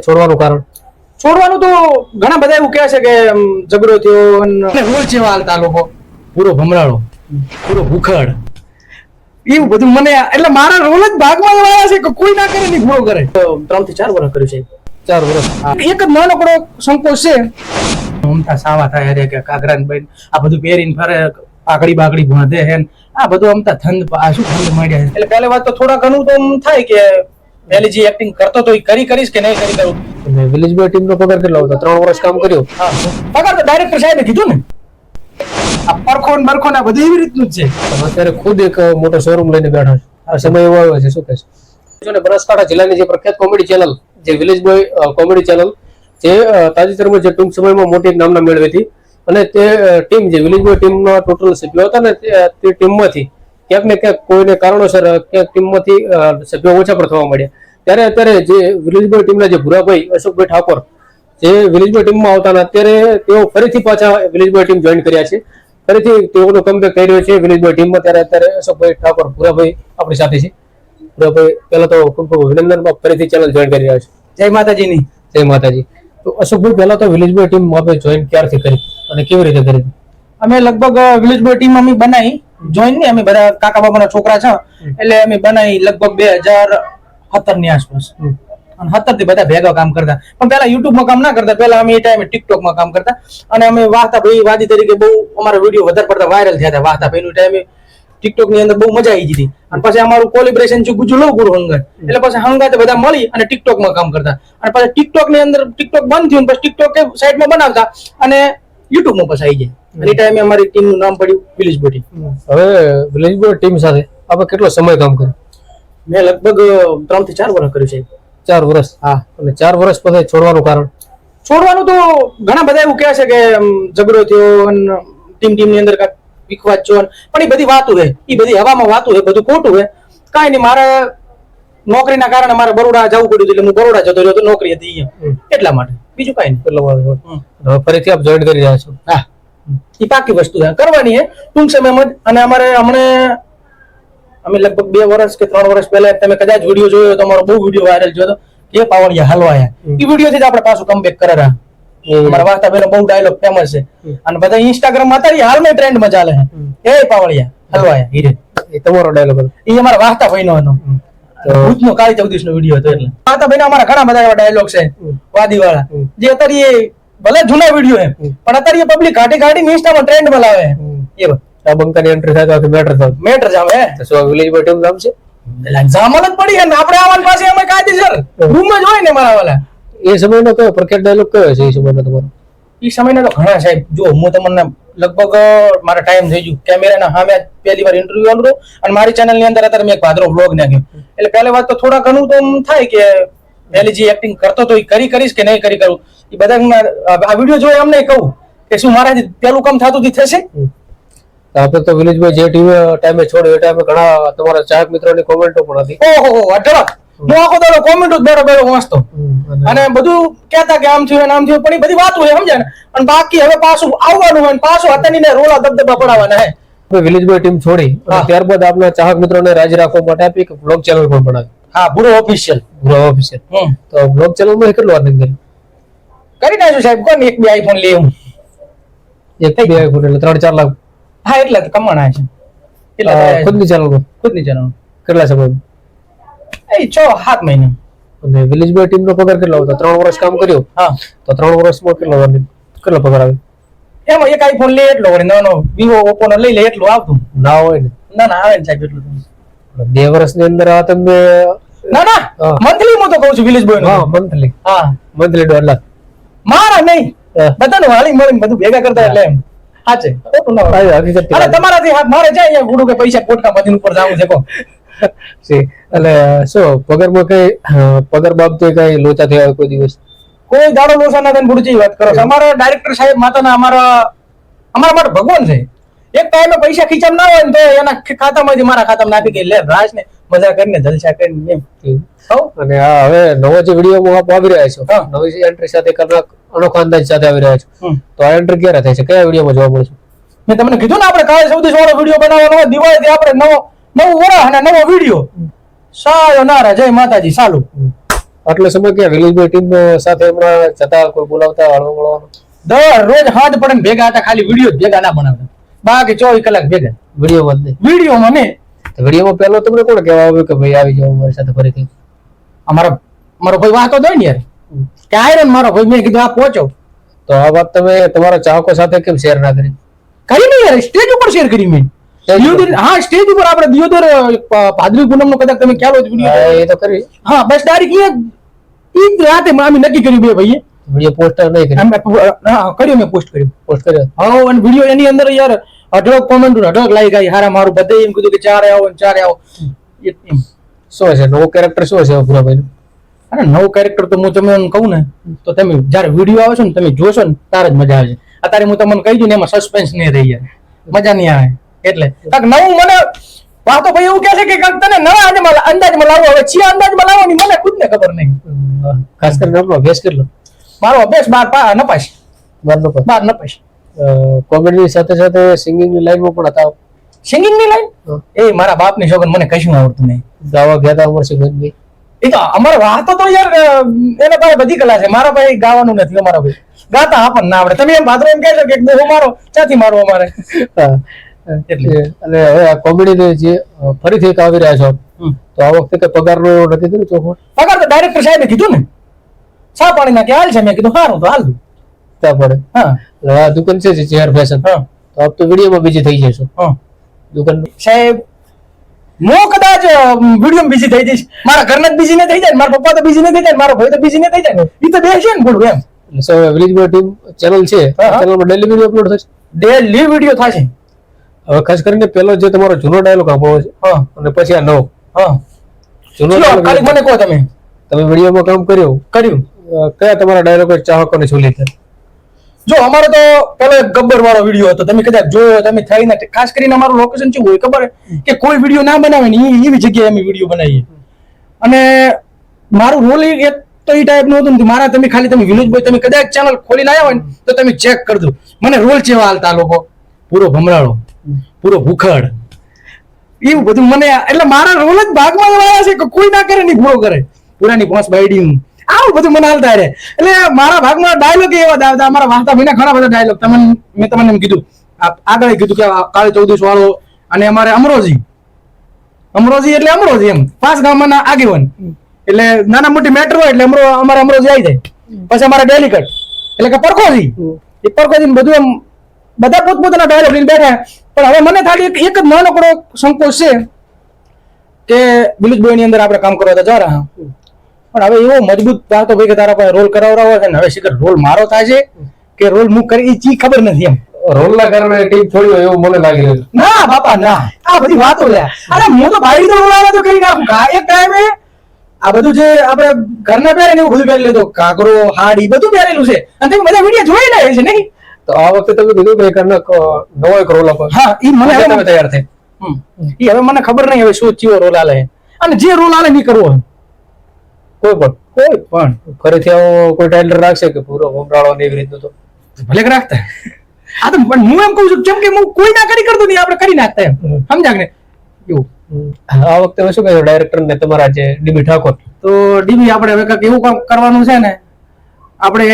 છોડવાનું કારણ? છોડવાનું તો ઘણા બધા એવું કહે છે કે ઝઘડો થયો અને રોલ જેવા હાલતા લોકો. પૂરો ભમરાળો પૂરો ભૂખડ. એવું બધું મને એટલે મારા રોલ જ ભાગમાં વાળા છે કે કોઈ ના કરે નહીં પૂરો કરે. ત્રણથી ચાર વર્ષ કર્યું છે. ચાર વર્ષ. એક જ નાનકડો સંકોચ છે. મમતા સાવા થાય અરે કે કાગરા ને બહેન આ બધું પહેરીને ફરે પાકડી બાકડી ભોંધે હે ને. આ બધું અમતા થંડ આ શું માંડ્યા એટલે પહેલી વાત તો થોડા ઘણું તો થાય કે પહેલી જે એક્ટિંગ કરતો તો એ કરી કરીશ કે નહીં કરી કરું? અને વિલેજભાઈ ટીમ નો પગાર કેટલો હતો? ત્રણ વર્ષ કામ કર્યું? હા. પગાર તો ડાયરેક્ટર સાહેબે કીધું ને. આ પરખો ને બરખો ને આ બધું એવી રીતનું જ છે. અત્યારે ખુદ એક મોટો શોરૂમ લઈને બેઠા છે. આ સમય એવો આવ્યો છે. શું કહેશો જો ને બનાસકાંઠા જિલ્લાની જે પ્રખ્યાત કોમેડી ચેનલ જે વિલેજ બોય કોમેડી ચેનલ જે તાજેતરમાં જે ટૂંક સમયમાં મોટી નામના મેળવી હતી. અને તે ટીમ જે વિલેજ બોય ટીમના ટોટલ સભ્યો હતા ને તે તે ટીમમાંથી ક્યાંક ને ક્યાંક કોઈને કારણોસર ક્યાંક ટીમમાંથી સભ્યો ઓછા પણ થવા મળ્યા ત્યારે અત્યારે જે વિલેજ બોય ટીમના જે ભુરાભાઈ અશોકભાઈ ઠાકોર જે વિલેજ બોય ટીમમાં આવતા અત્યારે તેઓ ફરીથી પાછા વિલેજ બોય ટીમ જોઈન કર્યા છે. ફરીથી તેઓનો કમબેક કરી રહ્યો છે વિલેજ બોય ટીમમાં ત્યારે અત્યારે અશોકભાઈ ઠાકોર ભુરાભાઈ આપણી સાથે છે. ભુરાભાઈ પહેલા તો ખૂબ ખૂબ અભિનંદન ફરીથી ચેનલ જોઈન કરી રહ્યા છે. જય માતાજીની. જય માતાજી. તો અશોકભાઈ પહેલા તો વિલેજ બોય ટીમ આપણે જોઈન ક્યારથી કરી? અને કેવી રીતે કરી? અમે લગભગ વિલેજ બોય ટીમ અમે બનાવી. જોઈન ને અમે બધા કાકા બાબાના છોકરા છે. એટલે અમે બનાવી લગભગ બે હજાર સત્તરની આસપાસ અને સત્તરથી બધા ભેગા કામ કરતા. પણ પેલા યુટ્યુબમાં કામ ના કરતા. પેલા અમે એ ટાઈમે ટિકટોકમાં કામ કરતા. અને અમે વાહતા ભાઈ વાદી તરીકે બહુ અમારા વીડિયો વધારે પડતા વાયરલ થયા હતા વાહતા ભાઈ ટાઈમે ટિકટોકની અંદર બહુ મજા આવી હતી. અને પછી અમારું કોલિબ્રેશન છે ગુજુ લવ ગુરુ હંગત. એટલે પછી હંગાતે બધા મળી અને ટિકટોકમાં કામ કરતા. અને પછી ટિકટોકની અંદર ટિકટોક બંધ થયું પછી ટિકટોક સાઈડમાં બનાવતા. અને યુટ્યુબમાં પછી આવી જાય અને ટાઈમે અમારી ટીમનું નામ પડ્યું વિલેજ બોટી હવે વિલેજ બોટી ટીમ સાથે આપણે કેટલો સમય કામ કર્યું? મેં લગભગ ત્રણથી ચાર વર્ષ કર્યું છે. ચાર વર્ષ? હા. અને ચાર વર્ષ પછી છોડવાનું કારણ? છોડવાનું તો ઘણા બધા એવું કહે છે કે ઝઘડો થયો ટીમ ટીમની અંદર કાંઈક વિખવાદ છો પણ એ બધી વાતું હે એ બધી હવામાં વાતું હે બધું ખોટું હે કાંઈ નહીં મારે નોકરીના કારણે મારે બરોડા જવું પડ્યું એટલે હું બરોડા જતો રહ્યો તો નોકરી હતી એટલા માટે. બીજું કાંઈ નહીં. ફરીથી આપ જોઈન કરી રહ્યા છો? હા. એ પાકી વસ્તુ છે. કરવાની છે ટૂંક સમયમાં જ. અને અમારે હમણે અમે લગભગ બે વર્ષ કે ત્રણ વર્ષ પહેલા તમે કદાચ વીડિયો જોયો તો અમારો બહુ વીડિયો વાયરલ જોયો એ પાવડિયા હલવાયા એ વીડિયો થી જ આપણે પાછું કમબેક કરેલા. અમારા વાર્તા પહેલા બહુ ડાયલોગ ફેમસ છે. અને બધા ઇન્સ્ટાગ્રામમાં અત્યારે હાલમાં ટ્રેન્ડમાં ચાલે છે. એ પાવડિયા હલવાયા હીરે. તમારો ડાયલોગ હતો. એ અમારા વાર્તા ભાઈ નો હતો ભૂતનો કાળી ચૌદીસ નો વીડિયો હતો એટલે. વાર્તા ભાઈ અમારા ઘણા બધા એવા ડાયલોગ છે. વાદી વાળા જે અત્યારે ભલે જૂના વીડિયો હે પણ અત્યારે પબ્લિક ઘાટી ઘાટી ઇન્સ્ટામાં ટ્રેન્ડ બનાવે એ આ બંકાની એન્ટ્રી થાય તો મેટર થાય. મેટર જામ હે. તો સો વિલેજ બોય ટીમ નામ છે? જામલ જ પડી હે ને આપણે આવવાની પાસે અમે કાયદેસર. રૂમ જ હોય ને મારા વાલા. એ સમયનો કયો પ્રખ્યાત ડાયલોગ કયો છે એ સમયનો તમારો? એ સમયના તો ઘણા સાહેબ જો હું તમને લગભગ મારા ટાઈમ થઈ ગયું. કેમેરાના સામે આજ પહેલી વાર ઇન્ટરવ્યુ આપ્યો અને મારી ચેનલની અંદર અત્યારે મેં એક ભાદરો બ્લોગ નાખ્યો. એટલે પહેલી વાત તો થોડા ઘણું તો થાય કે પહેલી જે એક્ટિંગ કરતો તો એ કરી કરીશ કે નહીં કરી કરું? એ બધા આ વીડિયો જોઈ અમને કહું કે શું મારાથી પેલું કામ થતું થી થશે? તો આપણે તો વિલેજ જે ટીવી ટાઈમે છોડ્યો એ ટાઈમે ઘણા તમારા ચાહક મિત્રોની કોમેન્ટો પણ હતી. ઓહો અઢળક. હું આખો દાડો કોમેન્ટ જ બેરો બેરો વાંચતો. અને બધું કહેતા કે આમ થયું આમ થયું પણ એ બધી વાત હોય સમજે ને? અને બાકી હવે પાછું આવવાનું હોય પાછું હતાની ને રોલા દબદબા પડાવવાના હે? આપણે વિલેજ બોય ટીમ છોડી ત્યારબાદ આપણા ચાહક મિત્રોને રાજી રાખવા માટે આપી એક બ્લોગ ચેનલ પણ બનાવી. હા પૂરો ઓફિશિયલ પૂરા ઓફિસિયલ હમ તો બ્લોગ ચેનલમાં કેટલું વાર કર્યું? કરી નાખ્યું સાહેબ કોણ એક બે આઈફોન લે હું એક બે આઈફોન એટલે ત્રણ ચાર લાખ. હા એટલે તો કમાણા છે. એટલે ખુદની ચેનલમાં ખુદની ચેનલ કેટલા સમયમાં એ છ સાત મહિના. અને વિલેજ બોય ટીમ નો પગાર કેટલો હતો? ત્રણ વર્ષ કામ કર્યું? હા. તો ત્રણ વર્ષમાં કેટલો? કેટલો પગાર આવે? એમાં એક આઈફોન લે એટલો વળી નાનો વિવો ઓપો નો લઈ લે એટલું આવતું. ના હોય ને. ના ના આવે ને સાહેબ એટલું. બે વર્ષની અંદર આ તમે ના ના મંથલી હું તો કહું છું વિલેજ બોય હા મંથલી હા. મંથલી દોઢ લાખ. મારા નહીં. બધાનું હાળી મળીને બધું ભેગા કરતા એટલે એમ. હાચે અરે તમારાથી હાથ મારે જાય અહીંયા ગુડું કે પૈસા પોટકા બધી ઉપર જાવું છે કો એટલે શું પગારમાં કઈ પગાર બાબતે કઈ લોચા થયા કોઈ દિવસ? કોઈ દાડો લોચા ના થઈને ગુડજી વાત કરો. અમારા ડાયરેક્ટર સાહેબ માતાના અમારા અમારા માટે ભગવાન છે. એક ટાઈમે પૈસા ખીચામ ના હોય ને તો એના ખાતામાંથી મારા ખાતામાં નાખી ગઈ લે રાજ ને. મજા કરીને જલસા કરીને એમ અને આ હવે નવો જે વીડિયો આપ આવી રહ્યા છો. નવી એન્ટ્રી સાથે કરનાર અનોખો અંદાજ સાથે આવી રહ્યા છો. તો આ એન્ટ્રી ક્યારે થાય છે? કયા વિડીયોમાં જોવા મળશે? મેં તમને કીધું ને આપણે કાલે સૌથી સારો વીડિયો બનાવવાનો હોય દિવાળીથી આપણે નવો નવું વરસ અને નવો વીડિયો સાયો નારા જય માતાજી ચાલુ. આટલો સમય ક્યાં? વિલેજભાઈ ટીમ સાથે હમણાં જતા કોઈ બોલાવતા હળવો મળવાનું દર રોજ હાથ પડે ભેગા હતા ખાલી વીડિયો ભેગા ના બનાવતા. બાકી ચોવીસ કલાક ભેગા. વીડિયો નહીં. વીડિયો મને વિડીયોમાં પહેલો તમને કોણ કહેવા આવ્યું કે ભાઈ આવી જાઓ મારી સાથે ફરીથી? અમારો મારો ભાઈ વાતો દો ને યાર? કે આયરન મારો ભાઈ મેં કીધું આ પહોંચો. તો આ વાત તમે તમારા ચાહકો સાથે કેમ શેર ના કરી? કરી ને યાર સ્ટેજ ઉપર શેર કરી મેં. હા સ્ટેજ ઉપર આપણે દિયોદર ભાદરવી પૂનમ નો કદાચ તમે ખ્યાલ તો વીડિયો એ તો કરી. હા બસ તારીખ એ ઈ જ રાતે અમે નક્કી કર્યું બે ભાઈએ. વીડિયો પોસ્ટર નહીં કર્યું? કર્યું મેં પોસ્ટ કર્યું. પોસ્ટ કર્યો? હા અને વીડિયો એની અંદર યાર અઢળક કોમેન્ટ અઢળક લાઈક ગઈ હારા મારું બધે એમ કીધું કે ચારે આવો ને ચારે આવો. શું છે? નવો કેરેક્ટર શું છે ભૂરાભાઈ અરે નવું કેરેક્ટર તો હું તમને એમ કહું ને તો તમે જ્યારે વીડિયો આવે છે ને તમે જોશો ને તારે જ મજા આવે છે. અત્યારે હું તમને કહી દઉં ને એમાં સસ્પેન્સ નહીં રહી જાય. મજા નહીં આવે. એટલે કાંક નવું મને વાતો ભાઈ એવું કહે છે કે કાંક તને નવા અંદાજમાં અંદાજમાં લાવો. હવે ચિયા અંદાજમાં લાવવાની મને ખુદને ખબર નહીં. ખાસ કરીને આપણો અભ્યાસ કેટલો? મારો અભ્યાસ બાર નપાશ બાર નપાશ બાર નપાશ કોમેડી સાથે સાથે સિંગિંગની લાઈનમાં પણ હતા. સિંગિંગની લાઈન એ મારા બાપની શોખન મને કશું આવડતું નહીં. ગાવા ગયા હતા અમરસિંહ ભાઈ એ તો અમારે વાતો તો યાર એના પાસે બધી કલા છે. મારા ભાઈ ગાવાનું નથી અમારા ભાઈ. ગાતા આપણને ના આવડે. તમે એમ ભાદરો એમ કહેશો કે એક દોહો મારો ચાથી મારો અમારે. એટલે. અને હવે આ કોમેડી જે ફરીથી એક આવી રહ્યા છો. તો આ વખતે કઈ પગારનો નથી કર્યું ચોખ્ખો પગાર તો ડાયરેક્ટર સાહેબે કીધું ને. સા પાણી ના કે હાલ છે મેં કીધું સારું તો હાલ. દઉં પડે. હા. આ દુકાન છે જે ચેર ફેશન હા. તો આપ તો વિડીયોમાં બીજી થઈ જશો. હા. દુકાન સાહેબ હું કદાચ વીડિયો બિઝી થઈ જઈશ. મારા ઘરના જ બિઝી ન થઈ જાય મારા પપ્પા તો બિઝી ન થઈ જાય મારો ભાઈ તો બિઝી ન થઈ જાય એ તો બેસે ને બોલું એમ. સૌ વિલેજમાં ટીમ ચેનલ છે. ચેનલમાં ડેલી વીડિયો અપલોડ થશે. ડેલી વીડિયો થશે. હવે ખાસ કરીને પેલો જે તમારો જૂનો ડાયલોગ આપણો છે હા. અને પછી આ નવો. હા. જૂનો ડાયલોગ મને કહો તમે. તમે વિડીયોમાં કામ કર્યું. કર્યું. કયા તમારા ડાયલોગ ચાહકોને ઝૂલી છે? જો અમારો તો પેલો એક ગબ્બર વાળો વીડિયો હતો. તમે કદાચ જોયો તમે થઈને ખાસ કરીને અમારું લોકેશન શું હોય ખબર? કે કોઈ વીડિયો ના બનાવે ને એવી જગ્યાએ અમે વીડિયો બનાવીએ. અને મારું રોલ એક તો એ ટાઈપનું હતું ને મારા તમે ખાલી તમે વિનોદભાઈ, તમે કદાચ ચેનલ ખોલી લાયા હોય ને, તો તમે ચેક કરજો. મને રોલ ચેવા હાલતા લોકો? પૂરો ભમરાળો. પૂરો ભૂખડ. એવું બધું મને એટલે મારા રોલ જ ભાગમાં આવ્યા છે કે કોઈ ના કરે નહીં પૂરો કરે. પૂરાની પોંચ બાયડી આવું બધું મને હાલતા રહે એટલે મારા ભાગમાં ડાયલોગ એવા આવતા અમારા વાર્તા ભાઈના ઘણા બધા ડાયલોગ તમને મેં તમને કીધું. આગળ કીધું કે કાળી ચૌદશ વાળો અને અમારે અમરોજી. અમરોજી એટલે અમરોજી એમ. પાંચ ગામના આગેવાન. એટલે નાના મોટી મેટર હોય એટલે અમરો અમારે અમરોજી આવી જાય. પછી અમારે ડેલિકટ એટલે કે પરખોજી એ પરખોજી બધું એમ બધા પોતપોતાના ડાયલોગ લઈને બેઠા. પણ હવે મને ખાલી એક જ નાનકડો સંકોચ છે કે બિલુજભાઈ ની અંદર આપણે કામ કરવા તો જા રહ્યા. પણ હવે એવો મજબૂત વાતો ભાઈ કે તારા પાસે રોલ કરાવડાવો છે ને હવે શિખર રોલ મારો થાય છે કે રોલ હું કરી એ ચી ખબર નથી એમ. રોલ ના કારણે ટીમ છોડ્યો એવું મને લાગી રહ્યું ના બાપા ના. આ બધી વાતો લે. અરે હું તો ભાઈ તો રોલાવે તો કરી નાખું. કા એક ટાઈમે આ બધું જે આપણે ઘરના પહેરે એવું બધું પહેરી લીધું કાકરો હાડી બધું પહેરેલું છે. અને તમે બધા વીડિયો જોઈ લે છે નહીં? તો આ વખતે તમે કીધું કે એક નવો એક રોલ આપો. હા એ મને હવે તૈયાર થાય. ઈ હવે મને ખબર નહીં હવે શું ચીવો રોલ આલે અને જે રોલ આલે નહીં કરવો કોઈ પણ. કોઈ પણ. ફરીથી આવો કોઈ ટાઈલર રાખશે કે પૂરો ભમરાળો ને એવી રીતનું તો. ભલે રાખતા. આ તો પણ હું એમ કહું છું કેમ કે હું કોઈ ના કરી કરતો નહીં આપણે કરી નાખતા એમ. સમજાક ને આ વખતે શું કહ્યું ડાયરેક્ટર ને તમારા જે ડીબી ઠાકોર? તો ડીબી આપણે હવે કંઈક એવું કામ કરવાનું છે ને આપણે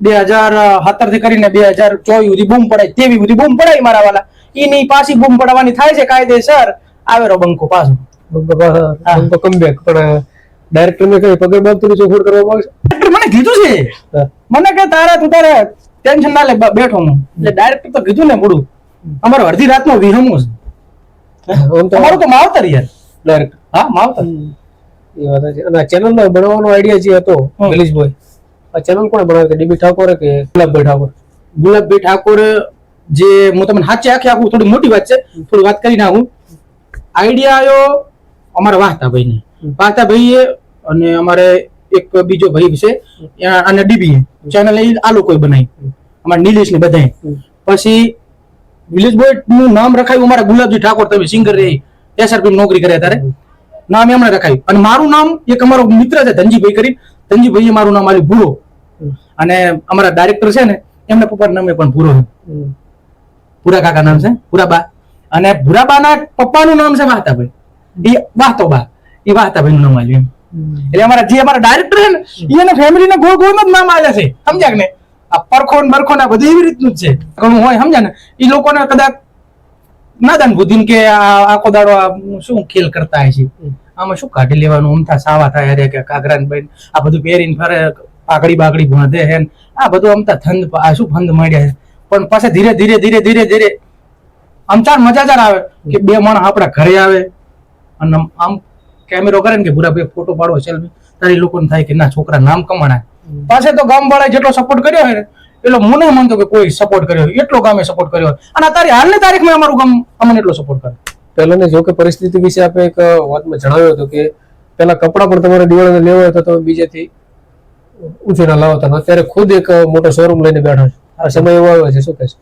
બે હજાર સત્તરથી કરીને બે હજાર ચોવીસ સુધી બૂમ પડાય તેવી સુધી બૂમ પડાય મારા વાલા. એની પાછી બૂમ પડાવવાની થાય છે કાયદેસર. આવેરો બંકો પાછો. કમબેક પણ ડાયરેક્ટર ને કઈ પગાર બાબતની ચોખવટ કરવામાં આવશે ડાયરેક્ટર મને કીધું છે? મને કે તારે તું તારે ટેન્શન ના લે બેઠો હું. એટલે ડાયરેક્ટર તો કીધું ને મોડું અમારો અડધી રાતનો વિહમો છે. અમારું તો માવતર યાર. ડાયરેક્ટર હા માવતર. એ વાત છે અને ચેનલ બનાવવાનો આઈડિયા જે હતો ગલીશ ભાઈ આ ચેનલ કોણે બનાવી ડીબી ઠાકોરે કે ગુલાબભાઈ ઠાકોર? ગુલાબભાઈ ઠાકોર જે હું તમને સાચે આખી આખું થોડી મોટી વાત છે થોડી વાત કરી નાખું. આઈડિયા આવ્યો અમારા વાહતાભાઈ ને વાહતાભાઈએ અને અમારે એક બીજો ભાઈ છે અને ડીબી ચેનલ આ લોકોએ બનાવી. અમારા નીલેશ ને બધાએ. પછી વિલેજ બોયનું નામ રખાયું અમારા ગુલાબજી ઠાકોર તમે સિંગર રહી એસઆરપી નોકરી કરે ત્યારે. નામ એમણે રખાયું. અને મારું નામ એક અમારો મિત્ર છે ધનજીભાઈ કરી ધનજીભાઈએ મારું નામ આલ્યું ભૂરો. અને અમારા ડાયરેક્ટર છે ને એમના પપ્પા નામે પણ ભૂરો છે. ભૂરા કાકા નામ છે ભૂરાબા. અને ભૂરાબાના પપ્પાનું નામ છે વાહતાભાઈ એ વાહતોબા એ વાહતાભાઈ નું નામ આવ્યું એમ. એટલે અમારા જે અમારા ડાયરેક્ટર છે ને એને ફેમિલીને ગોળ ગોળ જ નામ આવ્યા છે. સમજ્યા ને આ પરખો ને બરખો ને બધું એવી રીતનું જ છે. ઘણું હોય સમજ્યા ને? એ લોકોને કદાચ નાદાન બુદ્ધિ કે આખો દાડો શું ખેલ કરતા હોય છે? આમાં શું કાઢી લેવાનું? અમથા સાવા થાય અરે કે કાગરા બેન આ બધું પહેરીને ફરે પાકડી બાકડી બાંધે હે આ બધું અમથા થંદ આ શું ફંદ માંડ્યા છે? પણ પાછા ધીરે ધીરે ધીરે ધીરે ધીરે અમચાર મજાચાર આવે કે બે માણસ આપણા ઘરે આવે અને આમ- આમ કેમેરો કરે ને કે ભૂરા ભાઈ ફોટો પાડો સેલ્ફી તારી લોકોને થાય કે ના, છોકરા નામ કમાણા. પાસે તો ગામ વાળા જેટલો સપોર્ટ કર્યો હોય ને, એટલો મને માનતો કે કોઈ સપોર્ટ કર્યો એટલો ગામે સપોર્ટ કર્યો. અને અત્યારે હાલની તારીખમાં અમારું ગામ અમને એટલો સપોર્ટ કરે. પહેલાની જો કે પરિસ્થિતિ વિશે આપણે એક વાતમાં જણાવ્યું હતું કે પહેલા કપડાં પણ તમારે દિવાળીને લેવા તો તમે બીજેથી ઊંચેના લાવતા. અત્યારે ખુદ એક મોટો શોરૂમ લઈને બેઠા છે. આ સમય એવો આવ્યો છે, શું કહેશો?